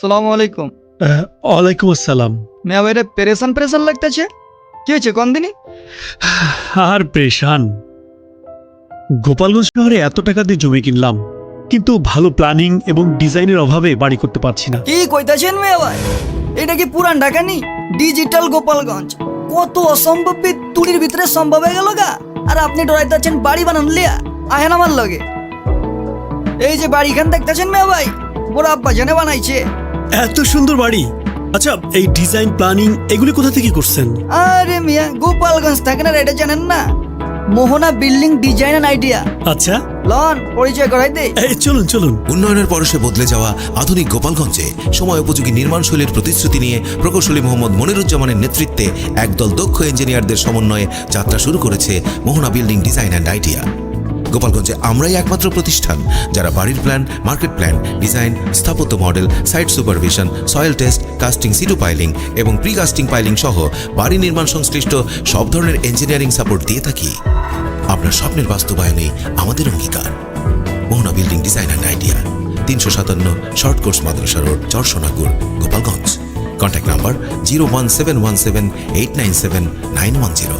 সালাম আলাইকুম। ওয়ালাইকুম আসসালাম। মেয়া বাইরে পেরেশান পেরেশান লাগতেছে? কি হয়েছে কোন দিনই আর প্রেশান গোপালগঞ্জ শহরে এত টাকা দিয়ে জমি কিনলাম কিন্তু ভালো প্ল্যানিং এবং ডিজাইনের অভাবে বাড়ি করতে পারছি না। কি কইতাছেন মেয়া ভাই? এটা কি পুরান ঢাকা নি ডিজিটাল গোপালগঞ্জ। কত অসম্ভব তুড়ির ভিতরে সম্ভব হয়ে গেল গা। আর আপনি ডরাইতেছেন বাড়ি বানান লিয়া আহেন আমার লগে। এই যে বাড়ি খান দেখতেছেন মেয়া ভাই মোর আব্বা জানে বানাইছে। এত সুন্দর বাড়ি। আচ্ছা এই ডিজাইন প্ল্যানিং এগুলি কোথা থেকে করছেন? আরে মিয়া গোপালগঞ্জ থাকেন না এটা জানেন না? Mohona building design and idea. আচ্ছা। লন পরিচয় করাই দে। এই চলুন চলুন। উন্নয়নের পরশে বদলে যাওয়া আধুনিক গোপালগঞ্জে সময় উপযোগী নির্মাণশৈলীর প্রতিশ্রুতি নিয়ে প্রকৌশলী মোহাম্মদ মনিরুজ্জামানের নেতৃত্বে একদল দক্ষ ইঞ্জিনিয়ারদের সমন্বয়ে যাত্রা শুরু করেছে Mohona building design and idea. গোপালগঞ্জে আমরাই একমাত্র প্রতিষ্ঠান, যারা বাড়ির প্ল্যান মার্কেট প্ল্যান ডিজাইন স্থাপত্য model site supervision soil test casting situ piling এবং প্রি কাস্টিং পাইলিং সহ বাড়ি নির্মাণ সংশ্লিষ্ট সব ধরনের ইঞ্জিনিয়ারিং সাপোর্ট দিয়ে থাকি। আপনার স্বপ্নের বাস্তবায়নে আমাদের অঙ্গীকার। Mohona building design and idea তিনশো সাতান্ন short course Madrasa Road Charsonagur Gopalganj. Contact number zero one seven one seven eight nine seven nine one zero